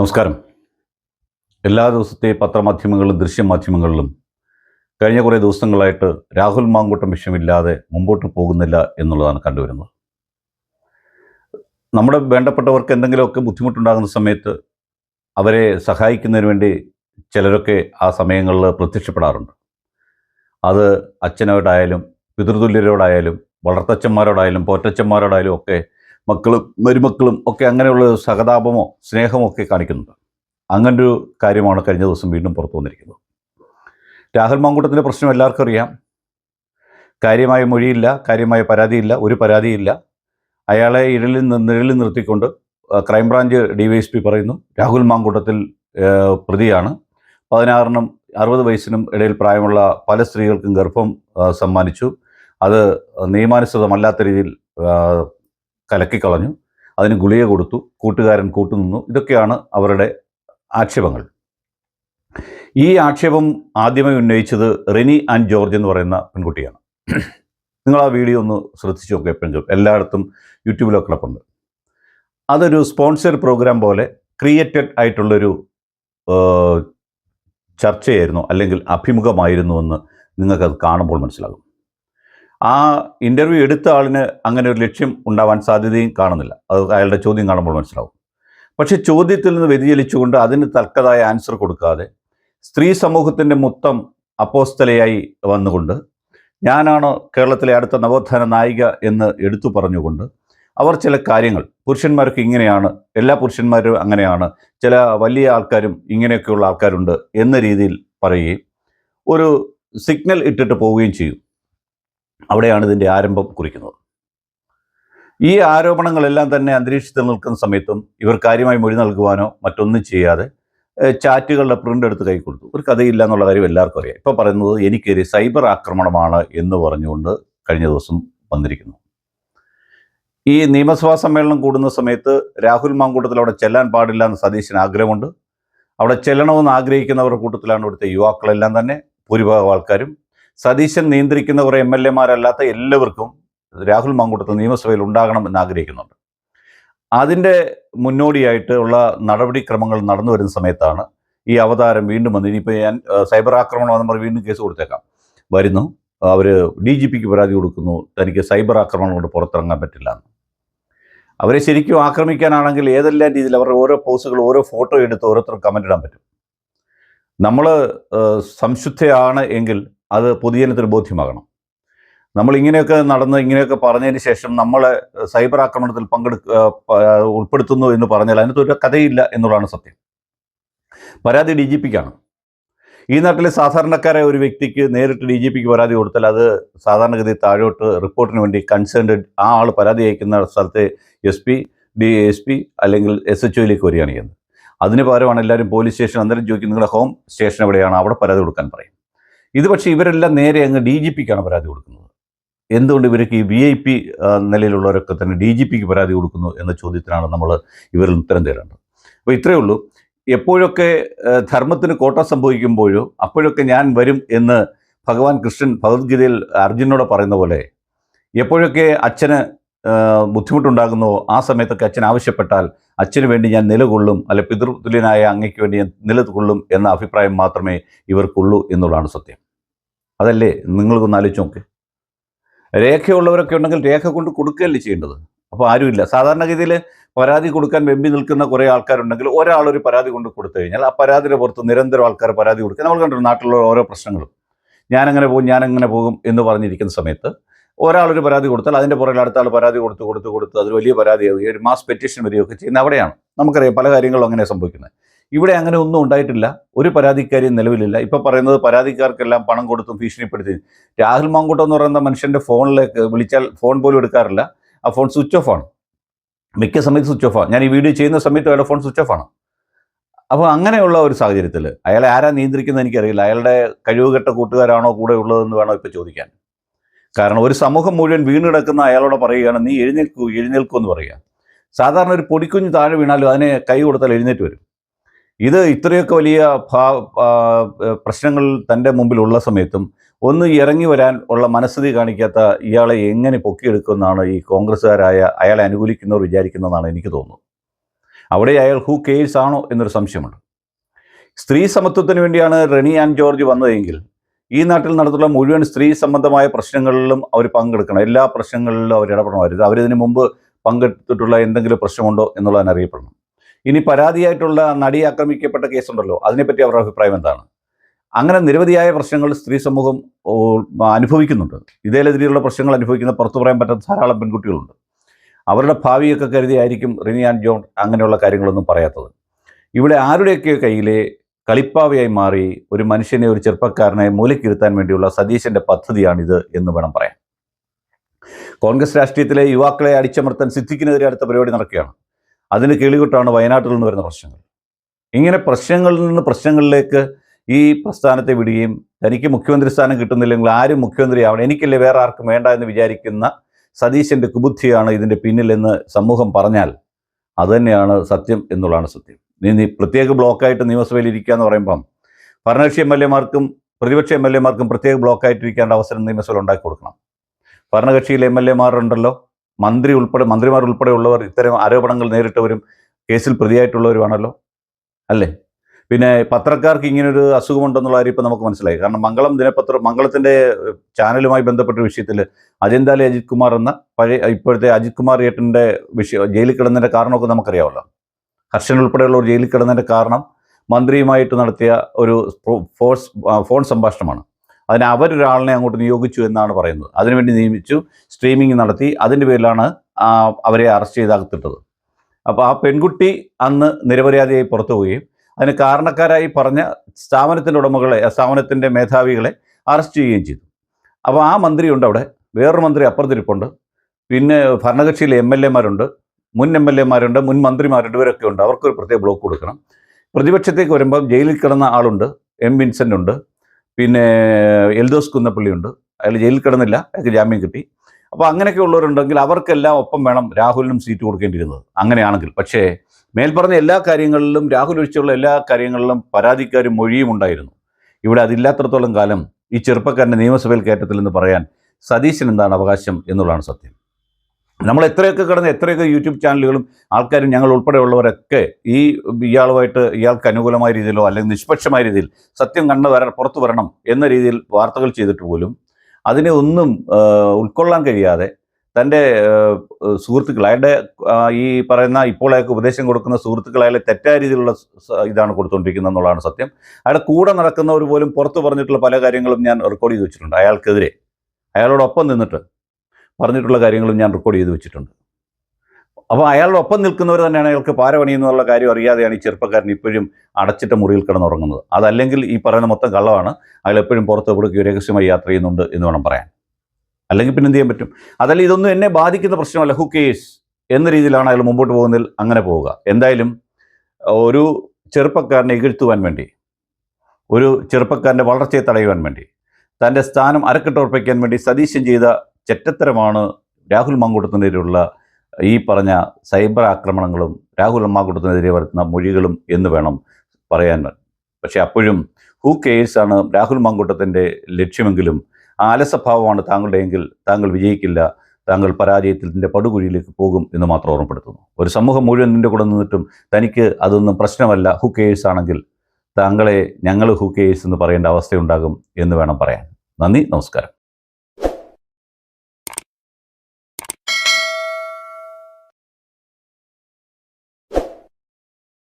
നമസ്കാരം. എല്ലാ ദിവസത്തെ പത്രമാധ്യമങ്ങളിലും ദൃശ്യമാധ്യമങ്ങളിലും കഴിഞ്ഞ കുറേ ദിവസങ്ങളായിട്ട് രാഹുൽ മാങ്കൂട്ടം വിഷയമില്ലാതെ മുമ്പോട്ട് പോകുന്നില്ല എന്നുള്ളതാണ് കണ്ടുവരുന്നത്. നമ്മുടെ വേണ്ടപ്പെട്ടവർക്ക് എന്തെങ്കിലുമൊക്കെ ബുദ്ധിമുട്ടുണ്ടാകുന്ന സമയത്ത് അവരെ സഹായിക്കുന്നതിന് വേണ്ടി ചിലരൊക്കെ ആ സമയങ്ങളിൽ പ്രത്യക്ഷപ്പെടാറുണ്ട്. അത് അച്ഛനോടായാലും പിതൃതുല്യരോടായാലും വളർത്തച്ഛന്മാരോടായാലും പോറ്റച്ഛന്മാരോടായാലും ഒക്കെ മക്കളും മരുമക്കളും ഒക്കെ അങ്ങനെയുള്ള സഹതാപമോ സ്നേഹമോ ഒക്കെ കാണിക്കുന്നുണ്ട്. അങ്ങനൊരു കാര്യമാണ് കഴിഞ്ഞ ദിവസം വീണ്ടും പുറത്തു വന്നിരിക്കുന്നത്. രാഹുൽ മാങ്കൂട്ടത്തിന്റെ പ്രശ്നം എല്ലാവർക്കും അറിയാം. കാര്യമായ മൊഴിയില്ല കാര്യമായ പരാതിയില്ല ഒരു പരാതിയില്ല. അയാളെ നിന്ന് നിഴലിൽ നിർത്തിക്കൊണ്ട് crime branch D Y S P പറയുന്നു രാഹുൽ മാങ്കൂട്ടത്തിൽ പ്രതിയാണ്. പതിനാറിനും അറുപത് വയസ്സിനും ഇടയിൽ പ്രായമുള്ള പല സ്ത്രീകൾക്കും ഗർഭം സമ്മാനിച്ചു. അത് നിയമാനുസൃതമല്ലാത്ത രീതിയിൽ കലക്കിക്കളഞ്ഞു. അതിന് ഗുളിക കൊടുത്തു. കൂട്ടുകാരൻ കൂട്ടുനിന്നു. ഇതൊക്കെയാണ് അവരുടെ ആക്ഷേപങ്ങൾ. ഈ ആക്ഷേപം ആദ്യമായി ഉന്നയിച്ചത് റിനി ആൻഡ് ജോർജ് എന്ന് പറയുന്ന പെൺകുട്ടിയാണ്. നിങ്ങൾ ആ വീഡിയോ ഒന്ന് ശ്രദ്ധിച്ചു നോക്കുക എപ്പോഴും എല്ലായിടത്തും യൂട്യൂബിലൊക്കെ കിടപ്പുണ്ട്. അതൊരു സ്പോൺസർ പ്രോഗ്രാം പോലെ ക്രിയേറ്റഡ് ആയിട്ടുള്ളൊരു ചർച്ചയായിരുന്നു അല്ലെങ്കിൽ അഭിമുഖമായിരുന്നു എന്ന് നിങ്ങൾക്കത് കാണുമ്പോൾ മനസ്സിലാകും. ആ ഇന്റർവ്യൂ എടുത്ത ആളിന് അങ്ങനെ ഒരു ലക്ഷ്യം ഉണ്ടാവാൻ സാധ്യതയും കാണുന്നില്ല. അത് അയാളുടെ ചോദ്യം കാണുമ്പോൾ മനസ്സിലാവും. പക്ഷെ ചോദ്യത്തിൽ നിന്ന് വ്യതിചലിച്ചുകൊണ്ട് അതിന് തക്കതായ ആൻസർ കൊടുക്കാതെ സ്ത്രീ സമൂഹത്തിന്റെ മൊത്തം അപ്പോസ്തലയായി വന്നുകൊണ്ട് ഞാനാണ് കേരളത്തിലെ അടുത്ത നവോത്ഥാന നായിക എന്ന് എടുത്തു പറഞ്ഞുകൊണ്ട് അവർ ചില കാര്യങ്ങൾ പുരുഷന്മാർക്ക് ഇങ്ങനെയാണ് എല്ലാ പുരുഷന്മാരും അങ്ങനെയാണ് ചില വലിയ ആൾക്കാരും ഇങ്ങനെയൊക്കെയുള്ള ആൾക്കാരുണ്ട് എന്ന രീതിയിൽ പറയുകയും ഒരു സിഗ്നൽ ഇട്ടിട്ട് പോവുകയും ചെയ്യും. അവിടെയാണ് ഇതിന്റെ ആരംഭം കുറിക്കുന്നത്. ഈ ആരോപണങ്ങളെല്ലാം തന്നെ അന്തരീക്ഷത്തിൽ നിൽക്കുന്ന സമയത്തും ഇവർ കാര്യമായി മൊഴി നൽകുവാനോ മറ്റൊന്നും ചെയ്യാതെ ചാറ്റുകളുടെ പ്രിന്റ് എടുത്ത് കൈ കൊടുത്തു. ഒരു കഥയില്ല എന്നുള്ള കാര്യം എല്ലാവർക്കും അറിയാം. ഇപ്പോൾ പറയുന്നത് എനിക്കൊരു സൈബർ ആക്രമണമാണ് എന്ന് പറഞ്ഞുകൊണ്ട് കഴിഞ്ഞ ദിവസം വന്നിരിക്കുന്നു. ഈ നിയമസഭാ സമ്മേളനം കൂടുന്ന സമയത്ത് രാഹുൽ മാങ്കൂട്ടത്തിൽ അവിടെ ചെല്ലാൻ പാടില്ല എന്ന് സതീശന് ആഗ്രഹമുണ്ട്. അവിടെ ചെല്ലണമെന്ന് ആഗ്രഹിക്കുന്നവരുടെ കൂട്ടത്തിലാണ് ഇവിടുത്തെ യുവാക്കളെല്ലാം തന്നെ. ഭൂരിഭാഗം ആൾക്കാരും സതീശൻ നിയന്ത്രിക്കുന്ന കുറേ എം എൽ എമാരല്ലാത്ത എല്ലാവർക്കും രാഹുൽ മാങ്കൂട്ടത്തിൽ നിയമസഭയിൽ ഉണ്ടാകണം എന്ന് ആഗ്രഹിക്കുന്നുണ്ട്. അതിന്റെ മുന്നോടിയായിട്ട് ഉള്ള നടപടിക്രമങ്ങൾ നടന്നു വരുന്ന സമയത്താണ് ഈ അവതാരം വീണ്ടും വന്ന് ഇനിയിപ്പോൾ ഞാൻ സൈബർ ആക്രമണം പറഞ്ഞ് വീണ്ടും കേസ് കൊടുത്തേക്കാം. വരുന്നു. അവർ ഡി ജി പിക്ക് പരാതി കൊടുക്കുന്നു. തനിക്ക് സൈബർ ആക്രമണം കൊണ്ട് പുറത്തിറങ്ങാൻ പറ്റില്ല എന്ന്. അവരെ ശരിക്കും ആക്രമിക്കാനാണെങ്കിൽ ഏതെല്ലാം രീതിയിൽ അവരുടെ ഓരോ പോസ്റ്റുകൾ ഓരോ ഫോട്ടോ എടുത്ത് ഓരോരുത്തർ കമന്റ് ഇടാൻ പറ്റും. നമ്മൾ സംശുദ്ധയാണ് എങ്കിൽ അത് പൊതുജനത്തിന് ബോധ്യമാകണം. നമ്മൾ ഇങ്ങനെയൊക്കെ നടന്ന് ഇങ്ങനെയൊക്കെ പറഞ്ഞതിന് ശേഷം നമ്മളെ സൈബർ ആക്രമണത്തിൽ പങ്കെടുക്ക ഉൾപ്പെടുത്തുന്നു എന്ന് പറഞ്ഞാൽ അതിനകത്ത് ഒരു കഥയില്ല എന്നുള്ളതാണ് സത്യം. പരാതി ഡി ജി പിക്കാണ്. ഈ നാട്ടിലെ സാധാരണക്കാരായ ഒരു വ്യക്തിക്ക് നേരിട്ട് ഡി ജി പിക്ക് പരാതി കൊടുത്താൽ അത് സാധാരണഗതി താഴോട്ട് റിപ്പോർട്ടിന് വേണ്ടി കൺസേൺഡ് ആ ആൾ പരാതി അയക്കുന്ന സ്ഥലത്തെ S P D S P അല്ലെങ്കിൽ എസ് എച്ച് ഒയിലേക്ക് വരികയാണ് ചെയ്യുന്നത്. അതിന് പകരമാണ് എല്ലാവരും പോലീസ് സ്റ്റേഷൻ അന്നേരം ചോദിക്കും നിങ്ങളുടെ ഹോം സ്റ്റേഷൻ എവിടെയാണ്? അവിടെ പരാതി കൊടുക്കാൻ പറയും. ഇത് പക്ഷേ ഇവരെല്ലാം നേരെ അങ്ങ് ഡി ജി പിക്കാണ് പരാതി കൊടുക്കുന്നത്. എന്തുകൊണ്ട് ഇവർക്ക് ഈ വി ഐ പി നിലയിലുള്ളവരൊക്കെ തന്നെ ഡി ജി പിക്ക് പരാതി കൊടുക്കുന്നു എന്ന ചോദ്യത്തിനാണ് നമ്മൾ ഇവരിൽ ഉത്തരം തരേണ്ടത്. അപ്പോൾ ഇത്രയേ ഉള്ളൂ. എപ്പോഴൊക്കെ ധർമ്മത്തിന് കോട്ട സംഭവിക്കുമ്പോഴോ അപ്പോഴൊക്കെ ഞാൻ വരും എന്ന് ഭഗവാൻ കൃഷ്ണൻ ഭഗവത്ഗീതയിൽ അർജുനോട് പറയുന്ന പോലെ എപ്പോഴൊക്കെ അച്ഛന് ബുദ്ധിമുട്ടുണ്ടാകുന്നോ ആ സമയത്തൊക്കെ അച്ഛൻ ആവശ്യപ്പെട്ടാൽ അച്ഛന് വേണ്ടി ഞാൻ നിലകൊള്ളും അല്ലെ പിതൃതുല്യനായ അങ്ങയ്ക്ക് വേണ്ടി ഞാൻ നിലകൊള്ളും എന്ന അഭിപ്രായം മാത്രമേ ഇവർക്കുള്ളൂ എന്നുള്ളതാണ് സത്യം. അതല്ലേ? നിങ്ങൾക്കൊന്ന് ആലോചിച്ച് നോക്ക്. രേഖയുള്ളവരൊക്കെ ഉണ്ടെങ്കിൽ രേഖ കൊണ്ട് കൊടുക്കുകയല്ലേ ചെയ്യേണ്ടത്? അപ്പോൾ ആരുമില്ല. സാധാരണഗതിയിൽ പരാതി കൊടുക്കാൻ വെമ്പി നിൽക്കുന്ന കുറേ ആൾക്കാരുണ്ടെങ്കിൽ ഒരാളൊരു ഒരു പരാതി കൊണ്ട് കൊടുത്തു കഴിഞ്ഞാൽ ആ പരാതിയുടെ പുറത്ത് നിരന്തരം ആൾക്കാർ പരാതി കൊടുക്കുക. നമ്മൾ കണ്ടിട്ടുണ്ട് നാട്ടിലുള്ള ഓരോ പ്രശ്നങ്ങളും. ഞാനങ്ങനെ പോകും ഞാനങ്ങനെ പോകും എന്ന് പറഞ്ഞിരിക്കുന്ന സമയത്ത് ഒരാളൊരു പരാതി കൊടുത്താൽ അതിന്റെ പുറകിൽ അടുത്ത ആൾ പരാതി കൊടുത്ത് കൊടുത്ത് കൊടുത്ത് അത് വലിയ പരാതിയാവുകയും ഒരു മാസ് പെറ്റീഷൻ വരികയൊക്കെ ചെയ്യുന്ന അവിടെയാണ്. നമുക്കറിയാം പല കാര്യങ്ങളും അങ്ങനെ സംഭവിക്കുന്നത്. ഇവിടെ അങ്ങനെ ഒന്നും ഉണ്ടായിട്ടില്ല. ഒരു പരാതിക്കാരിയും നിലവിലില്ല. ഇപ്പോൾ പറയുന്നത് പരാതിക്കാർക്കെല്ലാം പണം കൊടുത്തും ഭീഷണിപ്പെടുത്തി. രാഹുൽ മാങ്കൂട്ടം എന്ന് പറയുന്ന മനുഷ്യന്റെ ഫോണിലേക്ക് വിളിച്ചാൽ ഫോൺ പോലും എടുക്കാറില്ല. ആ ഫോൺ സ്വിച്ച് ഓഫ് ആണ്. മിക്ക സമയത്ത് സ്വിച്ച് ഓഫ് ആണ്. ഞാൻ ഈ വീഡിയോ ചെയ്യുന്ന സമയത്ത് അയാളുടെ ഫോൺ സ്വിച്ച് ഓഫ് ആണ്. അപ്പോൾ അങ്ങനെയുള്ള ഒരു സാഹചര്യത്തിൽ അയാളെ ആരാ നിയന്ത്രിക്കുന്നത് എനിക്കറിയില്ല. അയാളുടെ കഴിവുകെട്ട കൂട്ടുകാരാണോ കൂടെ ഉള്ളതെന്ന് വേണോ ഇപ്പോൾ ചോദിക്കാൻ. കാരണം ഒരു സമൂഹം മുഴുവൻ വീണ് കിടക്കുന്ന അയാളോട് പറയുകയാണ് നീ എഴുന്നേൽക്കൂ എഴുന്നേൽക്കൂ എന്ന് പറയുക. സാധാരണ ഒരു പൊടിക്കുഞ്ഞ് താഴെ വീണാലും അതിനെ കൈ കൊടുത്താൽ എഴുന്നേറ്റ് വരും. ഇത് ഇത്രയൊക്കെ വലിയ ഭാ- പ്രശ്നങ്ങൾ തന്റെ മുമ്പിലുള്ള സമയത്തും ഒന്ന് ഇറങ്ങി വരാൻ ഉള്ള മനസ്ഥിതി കാണിക്കാത്ത ഇയാളെ എങ്ങനെ പൊക്കിയെടുക്കുമെന്നാണ് ഈ കോൺഗ്രസ്സുകാരായ അയാളെ അനുകൂലിക്കുന്നവർ വിചാരിക്കുന്നതെന്നാണ് എനിക്ക് തോന്നുന്നത്. അവിടെ അയാൾ ഹൂ കേഴ്സ് ആണോ? എന്നൊരു സംശയമുണ്ട്. സ്ത്രീ സമത്വത്തിന് വേണ്ടിയാണ് റെണി ആൻഡ് ജോർജ് വന്നതെങ്കിൽ ഈ നാട്ടിൽ നടത്തുള്ള മുഴുവൻ സ്ത്രീ സംബന്ധമായ പ്രശ്നങ്ങളിലും അവർ പങ്കെടുക്കണം. എല്ലാ പ്രശ്നങ്ങളിലും അവർ ഇടപെടണമായിരുന്നു അവരിതിനു മുമ്പ് പങ്കെടുത്തിട്ടുള്ള എന്തെങ്കിലും പ്രശ്നമുണ്ടോ എന്നുള്ളതിന് അറിയപ്പെടണം ഇനി പരാതിയായിട്ടുള്ള നടി ആക്രമിക്കപ്പെട്ട കേസുണ്ടല്ലോ അതിനെപ്പറ്റി അവരുടെ അഭിപ്രായം എന്താണ്? അങ്ങനെ നിരവധിയായ പ്രശ്നങ്ങൾ സ്ത്രീ സമൂഹം അനുഭവിക്കുന്നുണ്ട്. ഇതേലെതിരെയുള്ള പ്രശ്നങ്ങൾ അനുഭവിക്കുന്ന പുറത്തു പറയാൻ പറ്റാത്ത ധാരാളം പെൺകുട്ടികളുണ്ട്. അവരുടെ ഭാവിയൊക്കെ കരുതിയായിരിക്കും റിനി ആൻഡ് ജോൺ അങ്ങനെയുള്ള കാര്യങ്ങളൊന്നും പറയാത്തത്. ഇവിടെ ആരുടെയൊക്കെ കയ്യിലെ കളിപ്പാവയായി മാറി ഒരു മനുഷ്യനെ ഒരു ചെറുപ്പക്കാരനെ മൂലക്കിരുത്താൻ വേണ്ടിയുള്ള സതീശന്റെ പദ്ധതിയാണിത് എന്ന് വേണം പറയാൻ. കോൺഗ്രസ് രാഷ്ട്രീയത്തിലെ യുവാക്കളെ അടിച്ചമർത്താൻ സിദ്ദിഖിനെതിരെ അടുത്ത പരിപാടി നടക്കുകയാണ്. അതിന് കിളികൊട്ടാണ് വയനാട്ടിൽ നിന്ന് വരുന്ന പ്രശ്നങ്ങൾ. ഇങ്ങനെ പ്രശ്നങ്ങളിൽ നിന്ന് പ്രശ്നങ്ങളിലേക്ക് ഈ പ്രസ്ഥാനത്തെ വിടുകയും തനിക്ക് മുഖ്യമന്ത്രി സ്ഥാനം കിട്ടുന്നില്ലെങ്കിൽ ആരും മുഖ്യമന്ത്രിയാവണം എനിക്കല്ലേ വേറെ ആർക്കും വേണ്ട എന്ന് വിചാരിക്കുന്ന സതീശന്റെ കുബുദ്ധിയാണ് ഇതിന്റെ പിന്നിലെന്ന് സമൂഹം പറഞ്ഞാൽ അതുതന്നെയാണ് സത്യം എന്നുള്ളതാണ് സത്യം. നീ നീ പ്രത്യേക ബ്ലോക്കായിട്ട് നിയമസഭയിൽ ഇരിക്കുക എന്ന് പറയുമ്പം ഭരണകക്ഷി എം എൽ എമാർക്കും പ്രതിപക്ഷ എം എൽ എമാർക്കും പ്രത്യേക ബ്ലോക്കായിട്ടിരിക്കേണ്ട അവസരം നിയമസഭയിൽ ഉണ്ടാക്കി കൊടുക്കണം. ഭരണകക്ഷിയിലെ എം എൽ എമാരുണ്ടല്ലോ. മന്ത്രി ഉൾപ്പെടെ മന്ത്രിമാർ ഉൾപ്പെടെ ഉള്ളവർ ഇത്തരം ആരോപണങ്ങൾ നേരിട്ടവരും കേസിൽ പ്രതിയായിട്ടുള്ളവരുമാണല്ലോ. അല്ലേ? പിന്നെ പത്രക്കാർക്ക് ഇങ്ങനൊരു അസുഖമുണ്ടെന്നുള്ള കാര്യം ഇപ്പം നമുക്ക് മനസ്സിലായി. കാരണം മംഗളം ദിനപത്ര മംഗളത്തിന്റെ ചാനലുമായി ബന്ധപ്പെട്ട വിഷയത്തിൽ അജന്താലി അജിത് കുമാർ എന്ന പഴയ ഇപ്പോഴത്തെ അജിത് കുമാർ ഏട്ടന്റെ വിഷയം ജയിലിൽ കിടന്നതിന്റെ കാരണമൊക്കെ നമുക്കറിയാമല്ലോ. ഹർഷൻ ഉൾപ്പെടെയുള്ളവർ ജയിലിൽ കിടന്നതിന്റെ കാരണം മന്ത്രിയുമായിട്ട് നടത്തിയ ഒരു ഫോഴ്സ് ഫോൺ സംഭാഷണമാണ്. അതിന് അവരൊരാളിനെ അങ്ങോട്ട് നിയോഗിച്ചു എന്നാണ് പറയുന്നത്. അതിനുവേണ്ടി നിയമിച്ചു സ്ട്രീമിംഗ് നടത്തി അതിന്റെ പേരിലാണ് അവരെ അറസ്റ്റ് ചെയ്ത് അകത്തിട്ടത്. അപ്പോൾ ആ പെൺകുട്ടി അന്ന് നിരപരാധിയായി പുറത്തു പോവുകയും അതിന് കാരണക്കാരായി പറഞ്ഞ സ്ഥാപനത്തിന്റെ ഉടമകളെ സ്ഥാപനത്തിന്റെ മേധാവികളെ അറസ്റ്റ് ചെയ്യുകയും ചെയ്തു. അപ്പോൾ ആ മന്ത്രിയുണ്ട് അവിടെ. വേറൊരു മന്ത്രി അപ്പുറത്തിരിപ്പുണ്ട്. പിന്നെ ഭരണകക്ഷിയിലെ എം എൽ എമാരുണ്ട് മുൻ എം എൽ എമാരുണ്ട് മുൻ മന്ത്രിമാരുണ്ട് ഇവരൊക്കെ ഉണ്ട്. അവർക്കൊരു പ്രത്യേക ബ്ലോക്ക് കൊടുക്കണം. പ്രതിപക്ഷത്തേക്ക് വരുമ്പം ജയിലിൽ കിടന്ന ആളുണ്ട്. എം വിൻസെന്റ് ഉണ്ട്. പിന്നെ എൽദോസ് കുന്നപ്പള്ളിയുണ്ട് അയാൾ ജയിലിൽ കിടന്നില്ല. അയാൾക്ക് ജാമ്യം കിട്ടി. അപ്പോൾ അങ്ങനെയൊക്കെ ഉള്ളവരുണ്ടെങ്കിൽ അവർക്കെല്ലാം ഒപ്പം വേണം രാഹുലിനും സീറ്റ് കൊടുക്കേണ്ടിയിരുന്നത്. അങ്ങനെയാണെങ്കിൽ. പക്ഷേ മേൽപ്പറഞ്ഞ എല്ലാ കാര്യങ്ങളിലും രാഹുൽ ഒഴിച്ചുള്ള എല്ലാ കാര്യങ്ങളിലും പരാതിക്കാരും മൊഴിയും ഉണ്ടായിരുന്നു. ഇവിടെ അതില്ലാത്തടത്തോളം കാലം ഈ ചെറുപ്പക്കാരന്റെ നിയമസഭയിൽ കയറ്റത്തില്ലെന്ന് പറയാൻ സതീശൻ എന്താണ് അവകാശം എന്നുള്ളതാണ് സത്യം. നമ്മൾ എത്രയൊക്കെ കിടന്ന് എത്രയൊക്കെ യൂട്യൂബ് ചാനലുകളും ആൾക്കാരും ഞങ്ങൾ ഉൾപ്പെടെയുള്ളവരൊക്കെ ഈ ഇയാളുമായിട്ട് ഇയാൾക്ക് അനുകൂലമായ രീതിയിലോ അല്ലെങ്കിൽ നിഷ്പക്ഷമായ രീതിയിൽ സത്യം കണ്ട് വര പുറത്തു വരണം എന്ന രീതിയിൽ വാർത്തകൾ ചെയ്തിട്ട് പോലും അതിനെ ഒന്നും ഉൾക്കൊള്ളാൻ കഴിയാതെ തന്റെ സുഹൃത്തുക്കൾ അയാളുടെ ഈ പറയുന്ന ഇപ്പോൾ അയാൾക്ക് ഉപദേശം കൊടുക്കുന്ന സുഹൃത്തുക്കൾ അയാളെ തെറ്റായ രീതിയിലുള്ള ഇതാണ് കൊടുത്തുകൊണ്ടിരിക്കുന്നത് എന്നുള്ളതാണ് സത്യം. അയാളുടെ കൂടെ നടക്കുന്നവർ പോലും പുറത്തു പറഞ്ഞിട്ടുള്ള പല കാര്യങ്ങളും ഞാൻ റെക്കോർഡ് ചെയ്ത് വെച്ചിട്ടുണ്ട് അയാൾക്കെതിരെ. അയാളോടൊപ്പം നിന്നിട്ട് പറഞ്ഞിട്ടുള്ള കാര്യങ്ങളും ഞാൻ റെക്കോർഡ് ചെയ്ത് വെച്ചിട്ടുണ്ട്. അപ്പോൾ അയാളുടെ ഒപ്പം നിൽക്കുന്നവർ തന്നെയാണ് അയാൾക്ക് പാരവണി എന്നുള്ള കാര്യം അറിയാതെയാണ് ഈ ചെറുപ്പക്കാരൻ ഇപ്പോഴും അടച്ചിട്ട മുറിയിൽ കിടന്നുറങ്ങുന്നത്. അതല്ലെങ്കിൽ ഈ പറയുന്ന മൊത്തം കള്ളമാണ്. അയാൾ എപ്പോഴും പുറത്ത് എവിടേക്ക് രഹസ്യമായി യാത്ര ചെയ്യുന്നുണ്ട് എന്ന് വേണം പറയാൻ. അല്ലെങ്കിൽ പിന്നെ എന്ത് ചെയ്യാൻ പറ്റും? അതല്ല ഇതൊന്നും എന്നെ ബാധിക്കുന്ന പ്രശ്നമല്ല. ഹു കേസ് എന്ന രീതിയിലാണ് അയാൾ മുമ്പോട്ട് പോകുന്നതിൽ അങ്ങനെ പോവുക. എന്തായാലും ഒരു ചെറുപ്പക്കാരനെ ഇകഴ്ത്തുവാൻ വേണ്ടി ഒരു ചെറുപ്പക്കാരന്റെ വളർച്ചയെ തടയുവാൻ വേണ്ടി തന്റെ സ്ഥാനം അരക്കിട്ടുറപ്പിക്കാൻ വേണ്ടി സതീശൻ ചെയ്ത ചെറ്റത്തരമാണ് രാഹുൽ മങ്കൂട്ടത്തിനെതിരെയുള്ള ഈ പറഞ്ഞ സൈബർ ആക്രമണങ്ങളും രാഹുൽ മാങ്കൂട്ടത്തിനെതിരെ വരുത്തുന്ന മൊഴികളും എന്ന് വേണം പറയാൻ. പക്ഷേ അപ്പോഴും ഹൂ കേസ് ആണ് രാഹുൽ മങ്കൂട്ടത്തിന്റെ ലക്ഷ്യമെങ്കിലും ആ അലസഭാവമാണ് താങ്കളുടെയെങ്കിൽ താങ്കൾ വിജയിക്കില്ല താങ്കൾ പരാജയത്തിന്റെ പടുകുഴിയിലേക്ക് പോകും എന്ന് മാത്രം ഓർമ്മപ്പെടുത്തുന്നു. ഒരു സമൂഹം മുഴുവൻ നിന്റെ കൂടെ നിന്നിട്ടും തനിക്ക് അതൊന്നും പ്രശ്നമല്ല ഹു കേസ് ആണെങ്കിൽ താങ്കളെ ഞങ്ങൾ ഹു കേസ് എന്ന് പറയേണ്ട അവസ്ഥയുണ്ടാകും എന്ന് വേണം പറയാൻ. നന്ദി നമസ്കാരം.